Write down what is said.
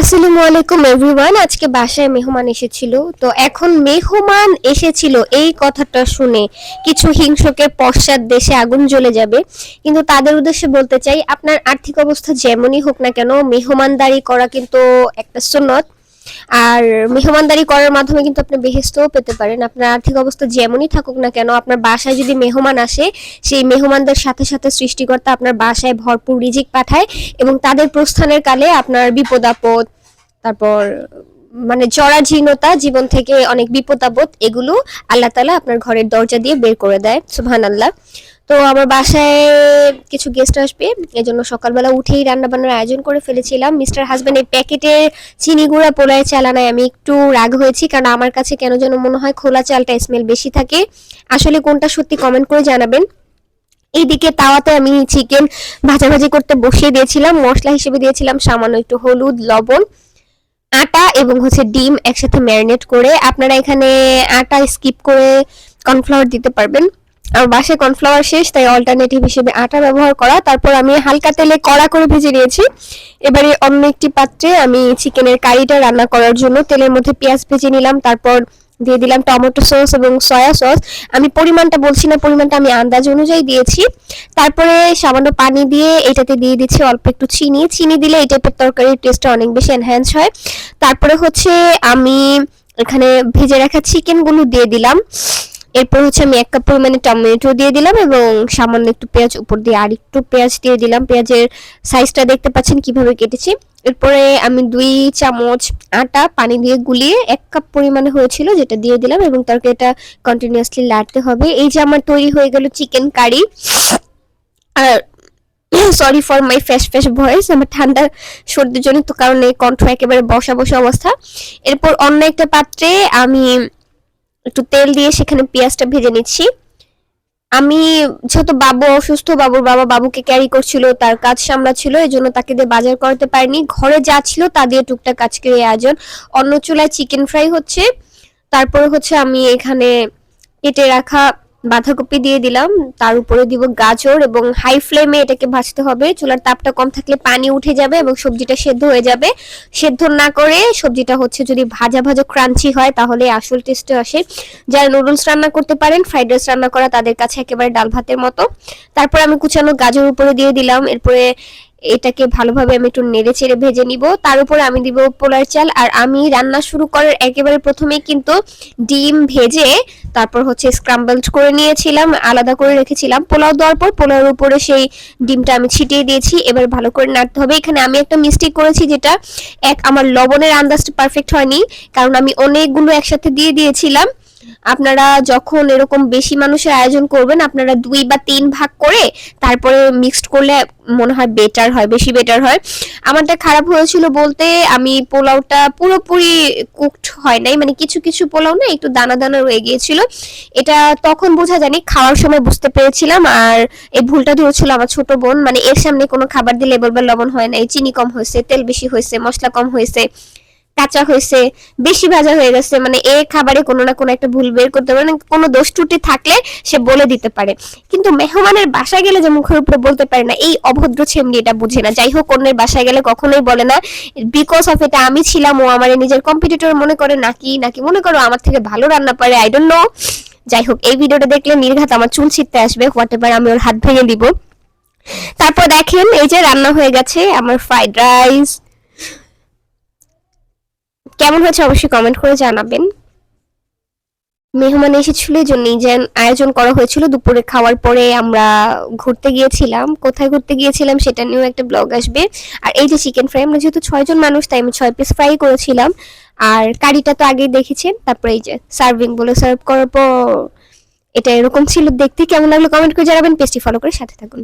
আসসালামু আলাইকুম এভরিওয়ান আজকে বাসায় মেহমান এসেছিল। তো এখন মেহমান এসেছিল এই কথাটা শুনে। কিছু হিংসকে পশ্চাৎ দেশে আগুন জ্বলে যাবে। কিন্তু তাদের উদ্দেশ্যে বলতে চাই, আপনার আর্থিক অবস্থা যেমনই হোক না কেন, মেহমানদারি করা কিন্তু একটা সুন্নত। আর মেহমানদারি করার মাধ্যমে কিন্তু আপনি বেহেস্তও পেতে পারেন। আপনার আর্থিক অবস্থা যেমনই থাকুক না কেন, আপনার বাসায় যদি মেহমান আসে, সেই মেহমানদের সাথে সাথে সৃষ্টিকর্তা আপনার বাসায় ভরপুর রিজিক পাঠায় এবং তাদের প্রস্থানের কালে আপনার বিপদ আপদ, তারপর মানে জরাজীর্ণতা, জীবন থেকে অনেক বিপদ আপদ, এগুলো আল্লাহ তালা আপনার ঘরের দরজা দিয়ে বের করে দেয়। সুহান আল্লাহ তো আমার বাসায় কিছু গেস্ট আসবে এই জন্য সকালবেলা উঠেই রান্না বান্নার আয়োজন করে ফেলেছিলাম। মিস্টার হাজবেন্ড এই প্যাকেটের চিনি গুঁড়া পোলায় চালানায় আমি একটু রাগ হয়েছি, কারণ আমার কাছে কেন যেন মনে হয় খোলা চালটা স্মেল বেশি থাকে। আসলে কোনটা সত্যি কমেন্ট করে জানাবেন। এইদিকে তাওয়াতে আমি চিকেন ভাজাভাজি করতে বসিয়ে দিয়েছিলাম, মশলা হিসেবে দিয়েছিলাম সামান্য একটু হলুদ, লবণ, আটা এবং হচ্ছে ডিম একসাথে ম্যারিনেট করে। আপনারা এখানে আটা স্কিপ করে কর্নফ্লাওয়ার দিতে পারবেন। আমার বাসায় কর্নফ্লাওয়ার শেষ, তাই অল্টারনেটিভ হিসেবে আটা ব্যবহার করা। তারপর আমি হালকা তেলে কড়া করে ভেজে নিয়েছি। এবারে অন্য একটি পাত্রে আমি চিকেনের কারিটা রান্না করার জন্য তেলের মধ্যে পেঁয়াজ ভেজে নিলাম, তারপর দিয়ে দিলাম টমেটো সস এবং সয়া সস। আমি পরিমাণটা বলছি না, পরিমাণটা আমি আন্দাজ অনুযায়ী দিয়েছি। তারপরে সামান্য পানি দিয়ে এটাতে দিয়ে দিচ্ছি অল্প একটু চিনি। চিনি দিলে এই টাইপের তরকারির টেস্টটা অনেক বেশি এনহ্যান্স হয়। তারপরে হচ্ছে আমি এখানে ভেজে রাখা চিকেনগুলো দিয়ে দিলাম। এরপর হচ্ছে আমি এক কাপ পরিমাণে টমেটো দিয়ে দিলাম এবং সামান্য একটু পেঁয়াজ উপর দিয়ে আর একটু পেঁয়াজ দিয়ে দিলাম। পেঁয়াজের সাইজটা দেখতে পাচ্ছেন কীভাবে কেটেছি। এরপরে আমি দুই চামচ আটা পানি দিয়ে গুলিয়ে এক কাপ পরিমাণে হয়েছিল যেটা দিয়ে দিলাম এবং তারপরে এটা কন্টিনিউয়াসলি লাড়তে হবে। এই যে আমার তৈরি হয়ে গেল চিকেন কারি আর সরি ফর মাই ফ্যাশ ফ্যাশ ভয়েস আমার ঠান্ডা সর্দির জনিত কারণে কণ্ঠ একেবারে বসা বসা অবস্থা। এরপর অন্য একটা পাত্রে আমি একটু তেল দিয়ে সেখানে পেঁয়াজটা ভেজে নিচ্ছি। আমি যেহেতু বাবু অসুস্থ, বাবুর বাবা বাবুকে ক্যারি করছিল, তার কাজ সামলাচ্ছিল এই জন্য তাকে দিয়ে বাজার করতে পারিনি। ঘরে যা ছিল তা দিয়ে টুকটাক আজকের এই আয়োজন। অন্য চুলায় চিকেন ফ্রাই হচ্ছে, তারপরে হচ্ছে আমি এখানে কেটে রাখা বাঁধাকপি দিয়ে দিলাম। তার উপরে দিব গাজর এবং হাই ফ্লেমে এটাকে ভাজতে হবে। চুলার তাপটা কম থাকলে পানি উঠে যাবে এবং সবজিটা সেদ্ধ হয়ে যাবে। সেদ্ধ না করে সবজিটা হচ্ছে যদি ভাজা ভাজা ক্রাঞ্চি হয় তাহলে আসল টেস্টে আসে। যারা নুডলস রান্না করতে পারেন ফ্রাইড রাইস রান্না করা তাদের কাছে একেবারে ডাল ভাতের মতো। তারপর আমি কুচানো গাজর উপরে দিয়ে দিলাম। এরপরে এটাকে ভালোভাবে আমি একটু নেড়ে চেড়ে ভেজে নিব। তার উপরে আমি দিব পোলার চাল আর আমি রান্না শুরু করার একেবারে প্রথমেই কিন্তু ডিম ভেজে তারপর হচ্ছে স্ক্রাম্বলড করে নিয়েছিলাম, আলাদা করে রেখেছিলাম। পোলাও দেওয়ার পর পোলাওর উপরে সেই ডিমটা আমি ছিটিয়ে দিয়েছি, এবার ভালো করে নাড়তে হবে। এখানে আমি একটা মিস্টেক করেছি যেটা, এক, আমার লবণের আন্দাজটা পারফেক্ট হয়নি, কারণ আমি অনেকগুলো একসাথে দিয়ে দিয়েছিলাম। আপনারা যখন এরকম বেশি মানুষের আয়োজন করবেন, আপনারা দুই বা তিন ভাগ করে তারপরে মিক্সড করলে মনে হয় বেটার হয়, বেশি বেটার হয়। আমারটা খারাপ হয়েছিল বলতে আমি পোলাওটা পুরোপুরি কুকড হয় নাই মানে কিছু কিছু পোলাও না একটু দানা দানা রয়ে গিয়েছিল। এটা তখন বোঝা জানি খাওয়ার সময় বুঝতে পেরেছিলাম আর এই ভুলটা ধরেছিল আমার ছোট বোন মানে এর সামনে কোনো খাবার দিলে বলবার লবণ হয় নাই, চিনি কম হয়েছে, তেল বেশি হয়েছে, মশলা কম হয়েছে। কাঁচা হয়েছে, বেশি ভাজা হয়ে গেছে মানে এ খাবারে কোনো না কোনো একটা ভুল বের করতে পারে মানে কোনো দোষ ত্রুটি থাকলে সে বলে দিতে পারে। কিন্তু মেহমানের বাসায় গেলে যে মুখের উপরে বলতে পারে না, এই অভদ্র ছেমনি এটা বুঝে না। যাই হোক, অন্যের বাসায় গেলে কখনোই বলে না। বিকজ অফ এটা আমি ছিলাম, ও আমার নিজের কম্পিটিটর মনে করে, নাকি নাকি মনে করো আমার থেকে ভালো রান্না পারে আই ডোন্ট নো যাই হোক, এই ভিডিওটা দেখলে নির্ঘাত আমার চুল ছিটতে আসবে হোয়াট এভার আমি ওর হাত ভেঙে দিব। তারপর দেখেন, এই যে রান্না হয়ে গেছে, আমার ফ্রাইড রাইস কেমন হয়েছে অবশ্যই কমেন্ট করে জানাবেন। মেহমান এসেছিল এই জন্যই যে আয়োজন করা হয়েছিল। দুপুরে খাওয়ার পরে আমরা ঘুরতে গিয়েছিলাম। কোথায় ঘুরতে গিয়েছিলাম সেটা নিয়েও একটা ব্লগ আসবে। আর এই যে চিকেন ফ্রাই আমরা যেহেতু ছয়জন মানুষ, তাই আমি ছয় পিস ফ্রাই করেছিলাম। আর কারিটা তো আগেই দেখেছেন, তারপরে এই যে সার্ভিং বলে সার্ভ করার পর, এটা এরকম ছিল। দেখতে কেমন লাগল কমেন্ট করে জানাবেন পেজটি ফলো করে সাথে থাকুন।